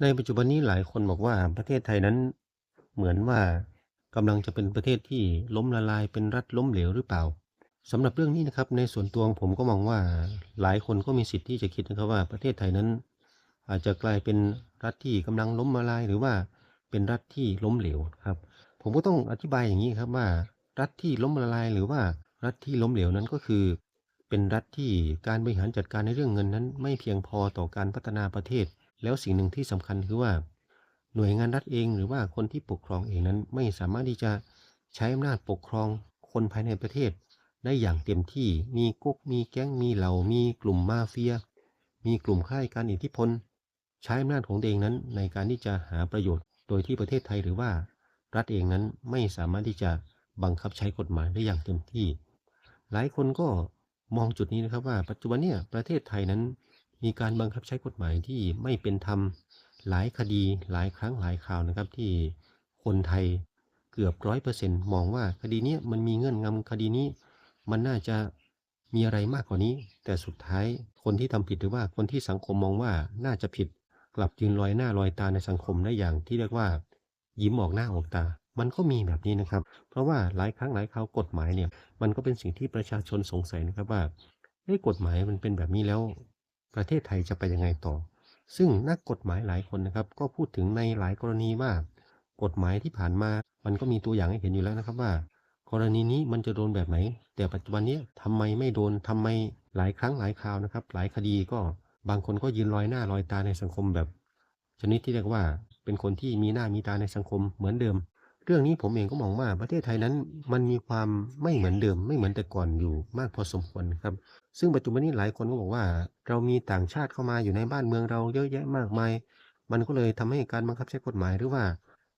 ในปัจจุบันนี้หลายคนบอกว่าประเทศไทยนั้นเหมือนว่ากำลังจะเป็นประเทศที่ล้มละลายเป็นรัฐล้มเหลวหรือเปล่าสำหรับเรื่องนี้นะครับในส่วนตัวผมก็มองว่าหลายคนก็มีสิทธิ์ที่จะคิดนะครับว่าประเทศไทยนั้น อาจจะกลายเป็นรัฐที่กำลังล้มละลายหรือว่าเป็นรัฐที่ล้มเหลวครับ ผมก็ต้องอธิบายอย่างนี้ครับว่า รัฐที่ล้มละลายหรือว่ารัฐที่ล้มเหลวนั้นก็คือ เป็นรัฐที่การบริหารจัดการในเรื่องเงินนั้น ไม่เพียงพอต่อการพัฒนาประเทศ แล้วสิ่งหนึ่งที่สำคัญคือว่า หน่วยงานรัฐเองหรือว่าคนที่ปกครองเองนั้นไม่สามารถที่จะใช้อำนาจปกครองคนภายในประเทศ ได้อย่างเต็มที่มีกุ๊กมีแก๊งมีเหล่ามีกลุ่มมาเฟีย มีกลุ่มค่ายการอิทธิพล ใช้อำนาจของตัวเองนั้นในการที่จะหาประโยชน์ โดยที่ประเทศไทยหรือว่า รัฐเองนั้นไม่สามารถที่จะบังคับใช้กฎหมายได้อย่างเต็มที่ หลายคนก็มองจุดนี้นะครับว่าปัจจุบันเนี่ยประเทศไทยนั้น มีการบังคับใช้กฎหมายที่ไม่เป็นธรรมหลายคดีหลายครั้งหลายคราวนะครับ ที่คนไทยเกือบร้อยเปอร์เซ็นต์มองว่าคดีนี้มันมีเงื่อนงำคดีนี้ มันน่าจะมีอะไรมากกว่านี้ แต่สุดท้ายคนที่ทำผิดหรือว่าคนที่สังคมมองว่าน่าจะผิด กลับยืนลอยหน้าลอยตาในสังคมได้อย่างที่เรียกว่า ยิ้มออกหน้าออกตา มันก็มีแบบนี้นะครับ เพราะว่าหลายครั้งหลายคราวกฎหมายเนี่ย มันก็เป็นสิ่งที่ประชาชนสงสัยนะครับว่าเอ้กฎหมายมันเป็นแบบนี้แล้ว ประเทศไทยจะไปยังไงต่อ ซึ่งนักกฎหมายหลายคนนะครับ ก็พูดถึงในหลายกรณีว่ากฎหมายที่ผ่านมา มันก็มีตัวอย่างให้เห็นอยู่แล้วนะครับว่า กรณีนี้มันจะโดนแบบไหน แต่ปัจจุบันนี้ทำไมไม่โดนทำไมหลายครั้งหลายคราวนะครับ หลายคดีก็บางคนก็ยืนลอยหน้าลอยตาในสังคมแบบ ชนิดที่เรียกว่าเป็นคนที่มีหน้ามีตาในสังคมเหมือนเดิม เรื่องนี้ผมเองก็มองว่าประเทศไทยนั้น มันมีความไม่เหมือนเดิมไม่เหมือนแต่ก่อนอยู่มากพอสมควรครับ ซึ่งปัจจุบันนี้หลายคนก็บอกว่า เรามีต่างชาติเข้ามาอยู่ในบ้านเมืองเราเยอะแยะมากมาย มันก็เลยทำให้การบังคับใช้กฎหมายหรือว่า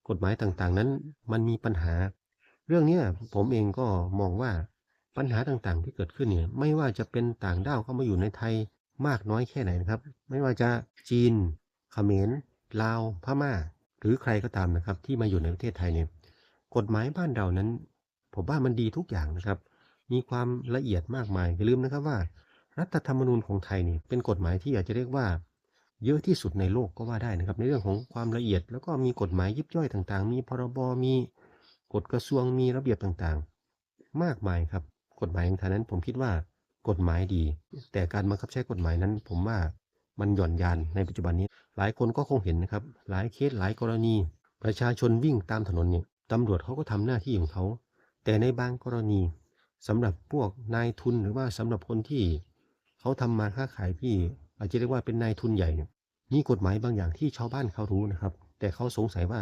กฎหมายต่างๆนั้น มันมีปัญหา เรื่องนี้ผมเองก็มองว่าปัญหาต่างๆ ที่เกิดขึ้นเนี่ยไม่ว่าจะเป็นต่างด้าวเข้ามาอยู่ในไทยมากน้อยแค่ไหนนะครับ ไม่ว่าจะจีนเขมรลาวพม่า หรือใครก็ตามนะครับ ที่มาอยู่ในประเทศไทยเนี่ยกฎหมายบ้านเรานั้น ผมว่ามันดีทุกอย่างนะครับ มีความละเอียดมากมายอย่าลืมนะครับว่า รัฐธรรมนูญของไทยนี่เป็นกฎหมายที่อาจจะเรียกว่า เยอะที่สุดในโลกก็ว่าได้นะครับ ในเรื่องของความละเอียด แล้วก็มีกฎหมายยิบย่อยต่างๆ มีพรบมีกฎกระทรวงมีระเบียบต่างๆ มากมายครับ กฎหมายของไทยนั้นผมคิดว่ากฎหมายดี แต่การบังคับใช้กฎหมายนั้น ผมว่า มันหย่อนยานในปัจจุบันนี้ หลายคนก็คงเห็นนะครับ หลายเคสหลายกรณี ประชาชนวิ่งตามถนนเนี่ยตำรวจเขาก็ทำหน้าที่ของเขา แต่ในบางกรณีสำหรับพวกนายทุนหรือว่าสำหรับคนที่เขาทำมาค้าขายที่อาจจะเรียกว่าเป็นนายทุนใหญ่เนี่ยมีกฎหมายบางอย่างที่ชาวบ้านเขารู้นะครับ แต่เขาสงสัยว่า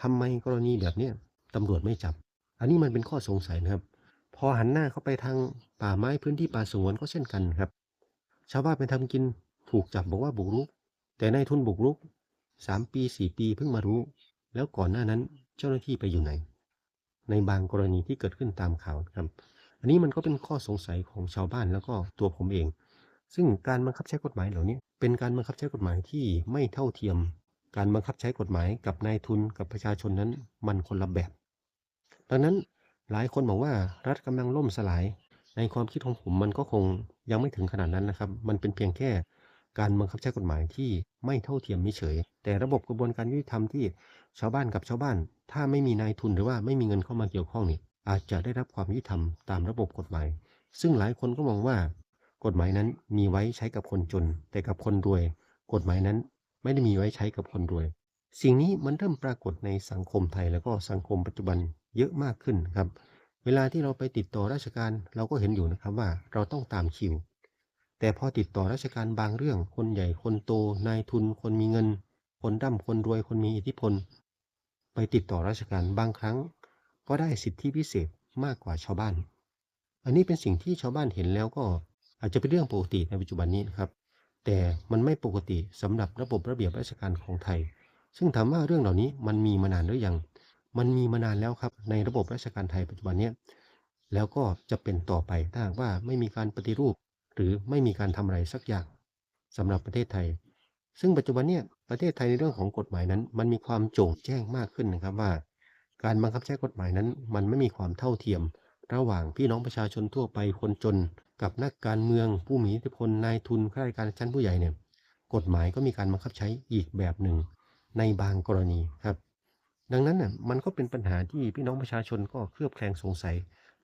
ทำไมกรณีแบบเนี้ยตำรวจไม่จับ อันนี้มันเป็นข้อสงสัยนะครับ พอหันหน้าเข้าไปทางป่าไม้พื้นที่ป่าสงวนก็เช่นกันครับ ชาวบ้านไปทำกิน ถูกจับบอกว่าบุกรุก แต่นายทุนบุกรุกสามปีสี่ปีเพิ่งมารู้ แล้วก่อนหน้านั้นเจ้าหน้าที่ไปอยู่ไหน ในบางกรณีที่เกิดขึ้นตามข่าวครับ อันนี้มันก็เป็นข้อสงสัยของชาวบ้านแล้วก็ตัวผมเอง ซึ่งการบังคับใช้กฎหมายเหล่านี้เป็นการบังคับใช้กฎหมายที่ไม่เท่าเทียม การบังคับใช้กฎหมายกับนายทุนกับประชาชนนั้นมันคนละแบบ ดังนั้นหลายคนบอกว่ารัฐกำลังล่มสลาย ในความคิดของผมมันก็คงยังไม่ถึงขนาดนั้นนะครับ มันเป็นเพียงแค่ การบังคับใช้กฎหมายที่ไม่เท่าเทียมมิเฉย แต่ระบบกระบวนการยุติธรรมที่ชาวบ้านกับชาวบ้าน ถ้าไม่มีนายทุนหรือว่าไม่มีเงินเข้ามาเกี่ยวข้องนี่อาจจะได้รับความยุติธรรมตามระบบกฎหมาย ซึ่งหลายคนก็มองว่า กฎหมายนั้นมีไว้ใช้กับคนจน แต่กับคนรวย กฎหมายนั้นไม่ได้มีไว้ใช้กับคนรวย สิ่งนี้มันเริ่มปรากฏในสังคมไทยแล้วก็สังคมปัจจุบันเยอะมากขึ้นครับ เวลาที่เราไปติดต่อราชการเราก็เห็นอยู่นะครับว่าเราต้องตามคิว แต่พอติดต่อราชการบางเรื่อง คนใหญ่คนโต นายทุน คนมีเงิน คนร่ำคนรวยคนมีอิทธิพล ไปติดต่อราชการบางครั้ง ก็ได้สิทธิพิเศษมากกว่าชาวบ้าน อันนี้เป็นสิ่งที่ชาวบ้านเห็นแล้วก็อาจจะเป็นเรื่องปกติในปัจจุบันนี้นะครับ แต่มันไม่ปกติสำหรับระบบระเบียบราชการของไทย ซึ่งถามว่าเรื่องเหล่านี้มันมีมานานหรือยัง มันมีมานานแล้วครับในระบบราชการไทยปัจจุบันนี้แล้วก็จะเป็นต่อไปถ้าหากว่าไม่มีการปฏิรูป หรือไม่มีการทำอะไรสักอย่างสำหรับประเทศไทย ซึ่งปัจจุบันเนี่ยประเทศไทยในเรื่องของกฎหมายนั้น มันมีความโจ่งแจ้งมากขึ้นนะครับว่า การบังคับใช้กฎหมายนั้น มันไม่มีความเท่าเทียม ระหว่างพี่น้องประชาชนทั่วไปคนจน กับนักการเมืองผู้มีอิทธิพลนายทุนข้าราชการชั้นผู้ใหญ่เนี่ยกฎหมายก็มีการบังคับใช้อีกแบบหนึ่ง ในบางกรณีครับ ดังนั้นน่ะมันก็เป็นปัญหาที่พี่น้องประชาชนก็เคลือบแคลงสงสัย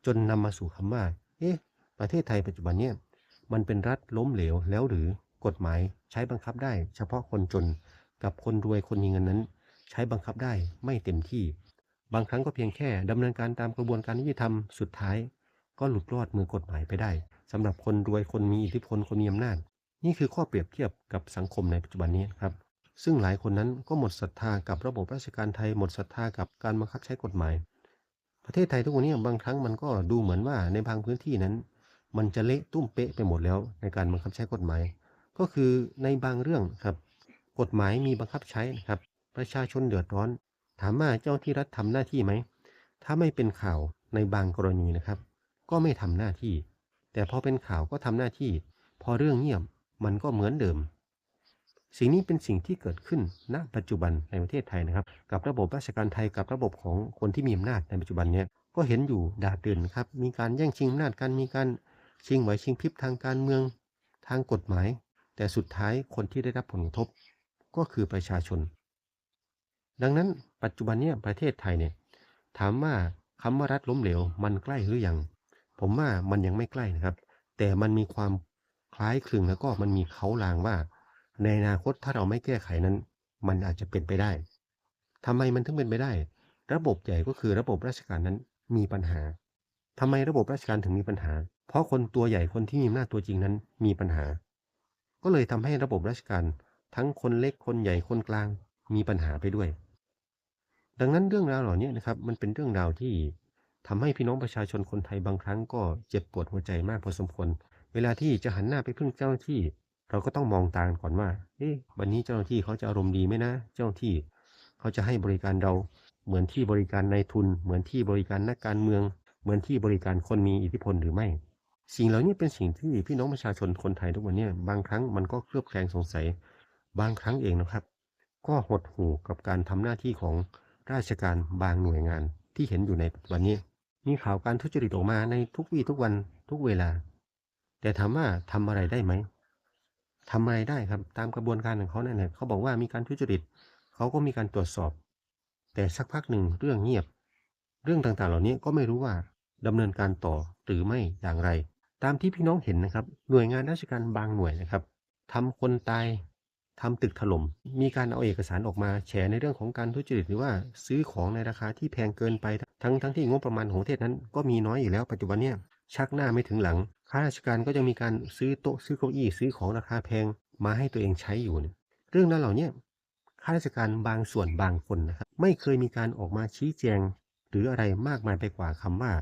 จนนำมาสู่คำว่า เอ๊ะ ประเทศไทยปัจจุบันเนี่ย มันเป็นรัฐล้มเหลวแล้วหรือกฎหมายใช้บังคับได้ เฉพาะคนจนกับคนรวยคนมีเงินนั้น ใช้บังคับได้ไม่เต็มที่ บางครั้งก็เพียงแค่ดำเนินการตามกระบวนการยุติธรรมสุดท้าย ก็หลุดรอดมือกฎหมายไปได้สำหรับคนรวยคนมีอิทธิพลคนมีอำนาจ นี่คือข้อเปรียบเทียบกับสังคมในปัจจุบันนี้ครับ ซึ่งหลายคนนั้นก็หมดศรัทธากับระบบราชการไทยหมดศรัทธากับการบังคับใช้กฎหมาย ประเทศไทยทุกวันนี้บางครั้งมันก็ดูเหมือนว่าในบางพื้นที่นั้น มันจะเละตุ้มเป๊ะไปหมดแล้วในการบังคับใช้กฎหมาย ก็คือในบางเรื่องครับกฎหมายมีบังคับใช้นะครับ ประชาชนเดือดร้อน ถามว่าเจ้าที่รัฐทำหน้าที่ไหม ถ้าไม่เป็นข่าวในบางกรณีนะครับ ก็ไม่ทำหน้าที่ แต่พอเป็นข่าวก็ทำหน้าที่ พอเรื่องเงียบมันก็เหมือนเดิม สิ่งนี้เป็นสิ่งที่เกิดขึ้นณปัจจุบันในประเทศไทยนะครับ กับระบบราชการไทยกับระบบของคนที่มีอำนาจในปัจจุบันเนี้ยก็เห็นอยู่ด่าดเดินครับมีการแย่งชิงอำนาจกันมีการ ชิงไหวชิงพริบทางการเมือง ทางกฎหมาย แต่สุดท้ายคนที่ได้รับผลกระทบก็คือประชาชน ดังนั้นปัจจุบันเนี้ประเทศไทยเนี่ยถามว่าคำว่ารัฐล้มเหลวมันใกล้หรือยัง ผมว่ามันยังไม่ใกล้นะครับ แต่มันมีความคล้ายคลึงแล้วก็มันมีเขาลางว่า ในอนาคตถ้าเราไม่แก้ไขนั้น มันอาจจะเป็นไปได้ทำไมมันถึงเป็นไปได้ ระบบใหญ่ก็คือระบบราชการนั้นมีปัญหาทำไมระบบราชการถึงมีปัญหา เพราะคนตัวใหญ่คนที่มีอำนาจตัวจริงนั้นมีปัญหา ก็เลยทำให้ระบบราชการทั้งคนเล็กคนใหญ่คนกลางมีปัญหาไปด้วย ดังนั้นเรื่องราวเหล่านี้นะครับ มันเป็นเรื่องราวที่ทำให้พี่น้องประชาชนคนไทยบางครั้งก็เจ็บปวดหัวใจมากพอสมควร เวลาที่จะหันหน้าไปพึ่งเจ้าหน้าที่ เราก็ต้องมองตากันก่อนว่า เอ๊ะ วันนี้เจ้าหน้าที่เขาจะอารมณ์ดีไหมนะ เจ้าหน้าที่ เขาจะให้บริการเราเหมือนที่บริการนายทุน เหมือนที่บริการนักการเมือง เหมือนที่บริการคนมีอิทธิพลหรือไม่ สิ่งเหล่านี้เป็นสิ่งที่พี่น้องประชาชนคนไทยทุกวันนี้บางครั้งมันก็เคลือบแคลงสงสัยบางครั้งเองนะครับ ก็หดหู่กับการทำหน้าที่ของราชการบางหน่วยงานที่เห็นอยู่ในปัจจุบันนี้มีข่าวการทุจริตออกมาในทุกวี่ทุกวันทุกเวลา แต่ถามว่าทำอะไรได้ไหมทำอะไรได้ครับตามกระบวนการของเขาเนี่ยเขาบอกว่ามีการทุจริตเขาก็มีการตรวจสอบ แต่สักพักหนึ่งเรื่องเงียบ เรื่องต่างๆ เหล่านี้ก็ไม่รู้ว่าดำเนินการต่อหรือไม่อย่างไร ตามที่พี่น้องเห็นนะครับ หน่วยงานราชการบางหน่วยนะครับทำคนตายทำตึกถล่ม มีการเอาเอกสารออกมาแฉในเรื่องของการทุจริตหรือว่าซื้อของในราคาที่แพงเกินไป ทั้งทั้งที่งบประมาณของประเทศนั้น ก็มีน้อยอยู่แล้วปัจจุบันเนี่ยชักหน้าไม่ถึงหลัง ข้าราชการก็ยังมีการซื้อโต๊ะซื้อเก้าอี้ซื้อของราคาแพงมาให้ตัวเองใช้อยู่เนี่ยเรื่องนั้นเหล่านี้ข้าราชการบางส่วนบางคนนะครับไม่เคยมีการออกมาชี้แจง หรืออะไรมากมายไปกว่าคำว่า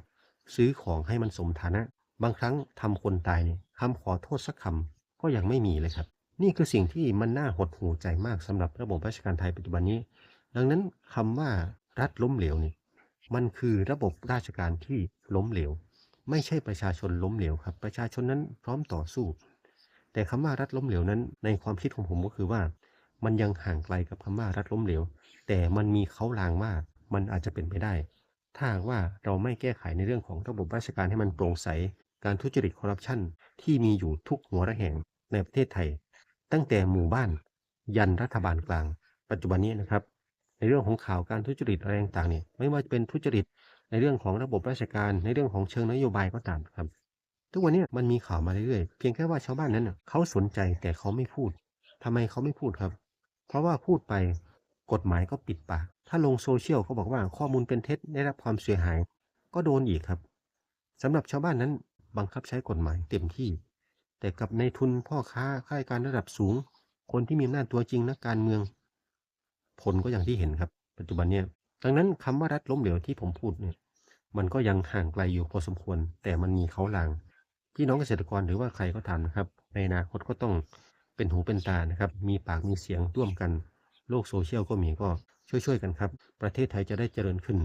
ซื้อของให้มันสมฐานะ บางครั้งทำคนตายเนี่ยคำขอโทษสักคำก็ยังไม่มีเลยครับ นี่คือสิ่งที่มันน่าหดหูใจมากสำหรับระบบราชการไทยปัจจุบันนี้ ดังนั้นคำว่ารัฐล้มเหลวนี่มันคือระบบราชการที่ล้มเหลว ไม่ใช่ประชาชนล้มเหลวครับ ประชาชนนั้นพร้อมต่อสู้ แต่คำว่ารัฐล้มเหลวนั้น ในความคิดของผมก็คือว่า มันยังห่างไกลกับคำว่ารัฐล้มเหลว แต่มันมีเขาลางว่ามันอาจจะเป็นไปได้ ถ้าว่าเราไม่แก้ไขในเรื่องของระบบราชการให้มันโปร่งใส การทุจริตคอร์รัปชันที่มีอยู่ทุกหัวระแหงในประเทศไทย ตั้งแต่หมู่บ้าน ยันรัฐบาลกลาง ปัจจุบันนี้นะครับ ในเรื่องของข่าวการทุจริตอะไรต่างๆเนี่ยไม่ว่าจะเป็นทุจริตในเรื่องของระบบราชการในเรื่องของเชิงนโยบายก็ตามครับ ทุกวันนี้มันมีข่าวมาเรื่อยๆเพียงแค่ว่าชาวบ้านนั้นเขาสนใจแต่เขาไม่พูดทำไมเขาไม่พูดครับ เพราะว่าพูดไปกฎหมายก็ปิดปากถ้าลงโซเชียลเขาบอกว่าข้อมูลเป็นเท็จได้รับความเสียหาย ก็โดนอีกครับสำหรับชาวบ้านนั้น บังคับใช้กฎหมายเต็มที่ แต่กับในทุนพ่อค้าข้าราชการระดับสูง คนที่มีอำนาจตัวจริงนักการเมือง ผลก็อย่างที่เห็นครับ ปัจจุบันเนี่ยดังนั้นคำว่ารัฐล้มเหลวที่ผมพูดเนี่ยมันก็ยังห่างไกลอยู่พอสมควร แต่มันมีเขาลางพี่น้องเกษตรกรหรือว่าใครก็ตามนะครับ ในอนาคตก็ต้องเป็นหูเป็นตานะครับ มีปากมีเสียงร่วมกัน โลกโซเชียลก็มีก็ช่วยๆกันครับ ประเทศไทยจะได้เจริญขึ้น